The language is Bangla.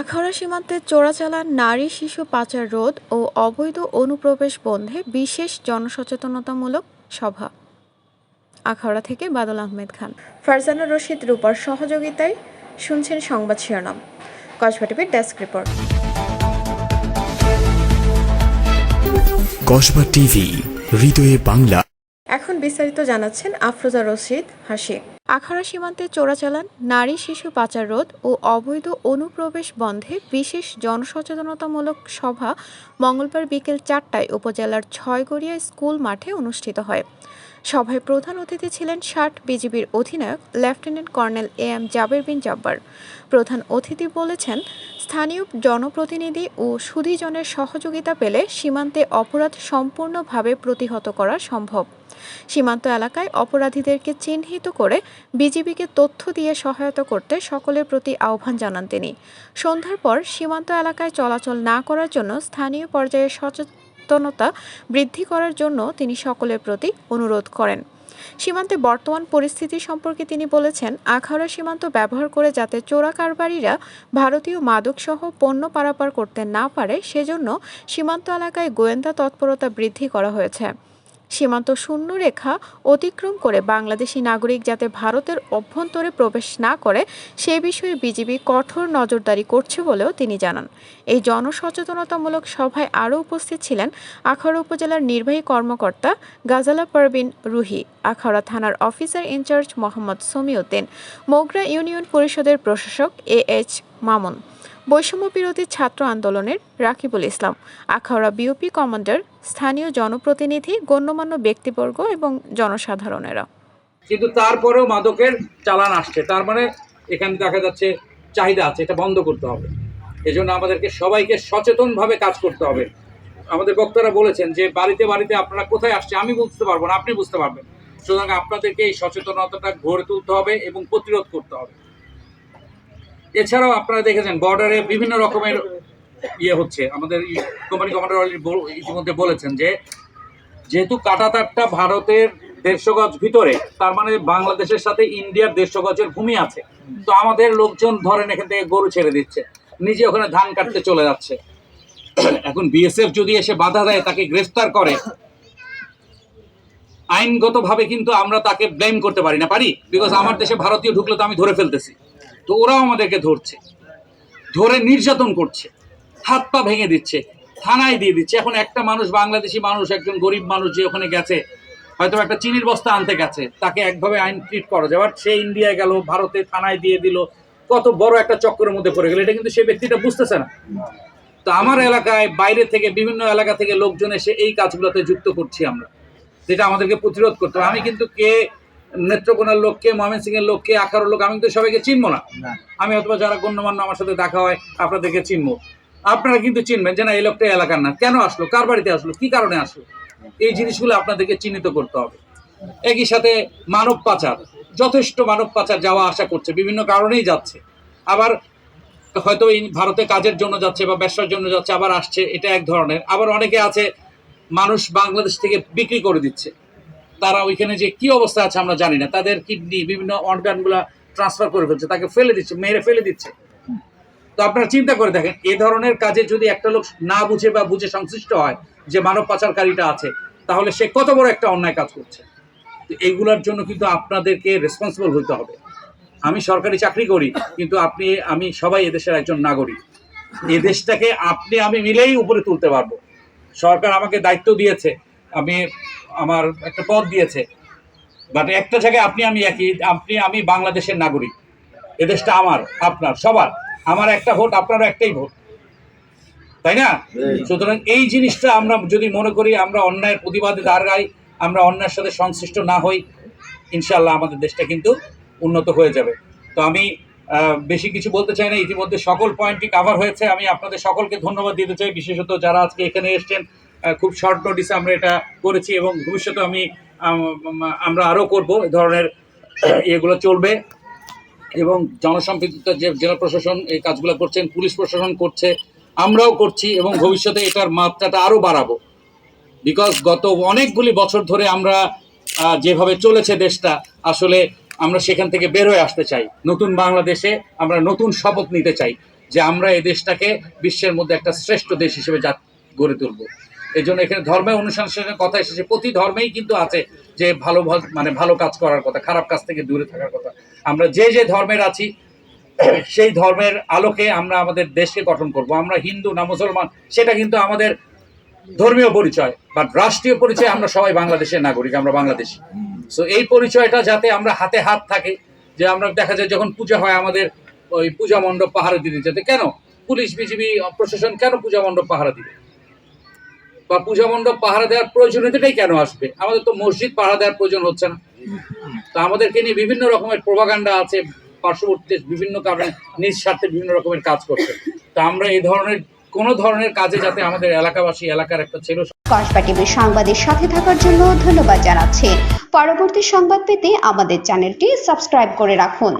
আখাউড়া সীমান্তে চোরাচালান নারী শিশু পাচার রোধ ও অবৈধ অনুপ্রবেশ বন্ধে বিশেষ জনসচেতনতামূলক সভা। আখাউড়া থেকে বাদল আহমেদ খান। ফারজানা রশিদ রূপার সহযোগিতায় শুনছেন সংবাদ শিরোনাম। কসবা টিভির ডেস্ক রিপোর্ট। কসবা টিভি হৃদয়ে বাংলা। এখন বিস্তারিত জানাচ্ছেন আফরোজা রশিদ হাসি। আখাড়া সীমান্তে চোরাচালান, নারী শিশু পাচার রোধ ও অবৈধ অনুপ্রবেশ বন্ধে বিশেষ জনসচেতনতামূলক সভা মঙ্গলবার বিকেল চারটায় উপজেলার ছয়গড়িয়া স্কুল মাঠে অনুষ্ঠিত হয়। সভায় প্রধান অতিথি ছিলেন ষাট বিজিবির অধিনায়ক, lieutenant colonel A M Jaber bin Jabbar. প্রধান অতিথি বলেছেন, স্থানীয় জনপ্রতিনিধি ও সুধীজনের সহযোগিতা পেলে সীমান্তে অপরাধ সম্পূর্ণভাবে প্রতিহত করা সম্ভব। সীমান্ত এলাকায় অপরাধীদেরকে চিহ্নিত করে বিজিবিকে তথ্য দিয়ে সহায়তা করতে সকলের প্রতি আহ্বান জানান তিনি। সন্ধ্যার পর সীমান্ত এলাকায় চলাচল না করার জন্য স্থানীয় পর্যায়ে সচেতনতা বৃদ্ধি করার জন্য তিনি সকলের প্রতি অনুরোধ করেন। সীমান্তে বর্তমান পরিস্থিতি সম্পর্কে তিনি বলেছেন, আখাউড়া সীমান্ত ব্যবহার করে যাতে চোরা কারবারিরা ভারতীয় মাদকসহ পণ্য পারাপার করতে না পারে, সেজন্য সীমান্ত এলাকায় গোয়েন্দা তৎপরতা বৃদ্ধি করা হয়েছে। সীমান্ত শূন্য রেখা অতিক্রম করে বাংলাদেশি নাগরিক যাতে ভারতের অভ্যন্তরে প্রবেশ না করে, সে বিষয়ে বিজিবি কঠোর নজরদারি করছে বলেও তিনি জানান। এই জনসচেতনতামূলক সভায় আরও উপস্থিত ছিলেন আখাউড়া উপজেলার নির্বাহী কর্মকর্তা গাজালা পারবিন রুহি, আখাউড়া থানার officer in charge Mohammad Samiuddin, Mogra union পরিষদের প্রশাসক এ এইচ মামুন। বৈষম্য বিরোধী ছাত্র আন্দোলনের রাকিবুল ইসলাম, আখাউড়া বিওপি কমান্ডার, স্থানীয় জনপ্রতিনিধি, গণ্যমান্য ব্যক্তিবর্গ এবং জনসাধারণেরা। কিন্তু তারপরেও মাদকের চালান আসছে। তার মানে এখানে দেখা যাচ্ছে চাহিদা আছে, এটা বন্ধ করতে হবে। এজন্য আমাদেরকে সবাইকে সচেতনভাবে কাজ করতে হবে। আমাদের বক্তারা বলেছেন যে বাড়িতে বাড়িতে আপনারা কোথায় আসছে, আমি বুঝতে পারব না, আপনি বুঝতে পারবেন। সুতরাং আপনাদেরকে এই সচেতনতাটা গড়ে তুলতে হবে এবং প্রতিরোধ করতে হবে। এছাড়াও আপনারা দেখেছেন বর্ডারে বিভিন্ন রকমের ইয়ে হচ্ছে। আমাদের কোম্পানি কমান্ডার অলরেডি ইতিমধ্যে বলেছেন যে, যেহেতু কাটাতারটা ভারতের দেড়শো গজ ভিতরে, তার মানে বাংলাদেশের সাথে ইন্ডিয়ার দেড়শো গজের ভূমি আছে। তো আমাদের লোকজন ধরেন এখান থেকে গরু ছেড়ে দিচ্ছে, নিজে ওখানে ধান কাটতে চলে যাচ্ছে। এখন বিএসএফ যদি এসে বাধা দেয়, তাকে গ্রেফতার করে, আইনগতভাবে কিন্তু আমরা তাকে ব্লেম করতে পারি না, পারি? বিকজ আমার দেশে ভারতীয় ঢুকলে তো আমি ধরে ফেলতেছি। তো ওরাও আমাদেরকে ধরছে। ধরে নির্যাতন করছে। হাত পা ভেঙে দিচ্ছে, থানায় দিয়ে দিচ্ছে। এখন একটা মানুষ বাংলাদেশি মানুষ, একজন গরিব মানুষ যে ওখানে গেছে, হয়তো একটা চিনির বস্তা আনতে গেছে, তাকে একভাবে আইন ট্রিট করা যায়। আবার সে ইন্ডিয়ায় গেল, ভারতে থানায় দিয়ে দিল, কত বড় একটা চক্রের মধ্যে পড়ে গেল। এটা কিন্তু সেই ব্যক্তিটা বুঝতেছে না। তো আমার এলাকায় বাইরে থেকে বিভিন্ন এলাকা থেকে লোকজন এসে এই কাজগুলোতে যুক্ত করছি আমরা, যেটা আমাদেরকে প্রতিরোধ করতে হবে। আমি কিন্তু কে নেত্রকোনার লোককে ময়মনসিং এর লোককে আখার লোক আমি তো সবাইকে চিনবো না। আমি অথবা যারা গণ্যমান্য আমার সাথে দেখা হয় আপনাদেরকে চিনবো। আপনারা কিন্তু চিনবেন যে না এই লোকটা এলাকার না। কেন আসলো? কার বাড়িতে আসলো? কি কারণে আসলো? এই জিনিসগুলো আপনাদেরকে চিহ্নিত করতে হবে। একই সাথে মানব পাচার যথেষ্ট মানব পাচার যাওয়া আসা করছে বিভিন্ন কারণেই যাচ্ছে। আবার হয়তো এই ভারতে কাজের জন্য যাচ্ছে বা ব্যবসার জন্য যাচ্ছে আবার আসছে এটা এক ধরনের। আবার অনেকে আছে মানুষ বাংলাদেশ থেকে বিক্রি করে দিচ্ছে। তারা ওইখানে যে কি অবস্থা আছে আমরা জানি না। তাদের কিডনি, বিভিন্ন অর্গানগুলা ট্রান্সফার করে ফেলছে, তাকে ফেলে দিচ্ছে, মেরে ফেলে দিচ্ছে। তো আপনারা চিন্তা করে দেখেন, এ ধরনের কাজে যদি একটা লোক না বুঝে বা বুঝে সংশ্লিষ্ট হয় যে মানব পাচারকারীটা আছে, তাহলে সে কত বড় একটা অন্যায় কাজ করছে। তো এইগুলোর জন্য কিন্তু আপনাদেরকে রেসপন্সিবল হইতে হবে। আমি সরকারি চাকরি করি, কিন্তু আপনি, আমি সবাই এদেশের একজন নাগরিক। এ দেশটাকে আপনি, আমি মিলেই উপরে তুলতে পারব। সরকার আমাকে দায়িত্ব দিয়েছে আমি আমার একটা পদ দিয়েছে। বাট একটা জায়গায় আপনি আমি একই আপনি আমি বাংলাদেশের নাগরিক। এদেশটা আমার আপনার সবার। আমার একটা ভোট আপনারও একটাই ভোট। তাই না? সুতরাং এই জিনিসটা আমরা যদি মনে করি আমরা অন্যায়ের প্রতিবাদে দাঁড়াই আমরা অন্যায়ের সাথে সংশ্লিষ্ট না হই ইনশাল্লাহ আমাদের দেশটা কিন্তু উন্নত হয়ে যাবে। তো আমি বেশি কিছু বলতে চাই না। ইতিমধ্যে সকল পয়েন্টই কাভার হয়েছে। আমি আপনাদের সকলকে ধন্যবাদ দিতে চাই। বিশেষত যারা আজকে এখানে এসছেন খুব শর্ট নোটিসে আমরা এটা করেছি এবং ভবিষ্যতে আমি আমরা আরও করব, এ ধরনের এগুলো চলবে। এবং জনসম্পৃক্ত যে জেলা প্রশাসন এই কাজগুলো করছেন, পুলিশ প্রশাসন করছে, আমরাও করছি এবং ভবিষ্যতে এটার মাত্রাটা আরও বাড়াবো। বিকজ গত অনেকগুলি বছর ধরে আমরা যেভাবে চলেছে দেশটা, আসলে আমরা সেখান থেকে বের হয়ে আসতে চাই। নতুন বাংলাদেশে আমরা নতুন শপথ নিতে চাই যে আমরা এই দেশটাকে বিশ্বের মধ্যে একটা শ্রেষ্ঠ দেশ হিসেবে গড়ে তুলব। এই জন্য এখানে ধর্মের অনুশাসনের কথা এসেছে। প্রতি ধর্মেই কিন্তু আছে যে ভালো মানে ভালো কাজ করার কথা, খারাপ কাজ থেকে দূরে থাকার কথা। আমরা যে যে ধর্মের আছি, সেই ধর্মের আলোকে আমরা আমাদের দেশকে গঠন করব। আমরা হিন্দু না মুসলমান, সেটা কিন্তু আমাদের ধর্মীয় পরিচয় বাট রাষ্ট্রীয় পরিচয় আমরা সবাই বাংলাদেশের নাগরিক, আমরা বাংলাদেশি। সো এই পরিচয়টা যাতে আমরা হাতে হাত থাকে, যে আমরা দেখা যায় যখন পূজা হয় আমাদের ওই পূজা মণ্ডপ পাহারা দিতে যেতে, কেন পুলিশ, বিজিবি, প্রশাসন কেন পূজা মণ্ডপ পাহারা দিবে? বা পূজা মণ্ডপ পাহারা দেওয়ার প্রয়োজনীয়তাটাই কেন আসবে? আমাদের তো মসজিদ পাহারা দেওয়ার প্রয়োজন হচ্ছে না। তো আমাদেরকে নিয়ে বিভিন্ন রকমের প্রভাকাণ্ডা আছে, পার্শ্ববর্তী বিভিন্ন কারণে নিজ স্বার্থে বিভিন্ন রকমের কাজ করছে। তো আমরা এই ধরনের, কোনো ধরনের কাজে যাতে আমাদের এলাকাবাসী, এলাকার একটা ছেলে কসবা সাংবাদিক সাথে থাকার জন্য ধন্যবাদ জানাচ্ছি। পরবর্তী সংবাদ পেতে আমাদের চ্যানেলটি সাবস্ক্রাইব করে রাখুন।